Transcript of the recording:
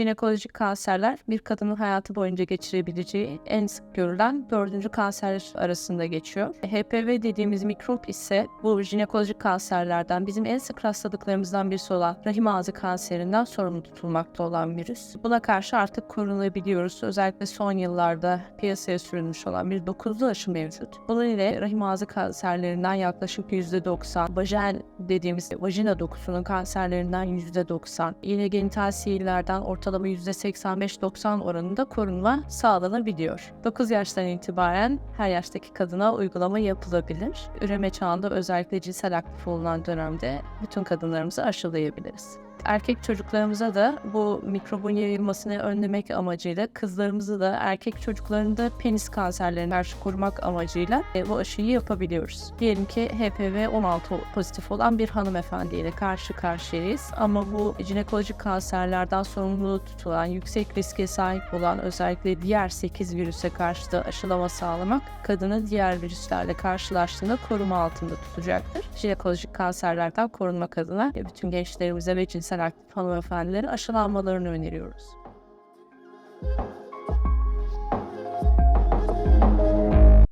Jinekolojik kanserler bir kadının hayatı boyunca geçirebileceği en sık görülen dördüncü kanser arasında geçiyor. HPV dediğimiz mikrop ise bu jinekolojik kanserlerden bizim en sık rastladıklarımızdan birisi olan rahim ağzı kanserinden sorumlu tutulmakta olan virüs. Buna karşı artık korunabiliyoruz. Özellikle son yıllarda piyasaya sürülmüş olan bir dokuzlu aşı mevcut. Bunun ile rahim ağzı kanserlerinden yaklaşık %90, vajin dediğimiz vajina dokusunun kanserlerinden %90, yine genital sihirlerden ortalama %85-90 oranında korunma sağlanabiliyor. 9 yaştan itibaren her yaştaki kadına uygulama yapılabilir. Üreme çağında özellikle cinsel aktif olunan dönemde bütün kadınlarımızı aşılayabiliriz. Erkek çocuklarımıza da bu mikrobun yayılmasını önlemek amacıyla kızlarımızı da erkek çocuklarını da penis kanserlerine karşı korumak amacıyla e, bu aşıyı yapabiliyoruz. Diyelim ki HPV 16 pozitif olan bir hanımefendiyle karşı karşıyayız ama bu jinekolojik kanserlerden sorumlu tutulan, yüksek riske sahip olan özellikle diğer 8 virüse karşı da aşılama sağlamak kadını diğer virüslerle karşılaştığında koruma altında tutacaktır. Jinekolojik kanserlerden korunmak adına e, bütün gençlerimize ve cinsel aktif hanımefendilere aşılanmalarını öneriyoruz.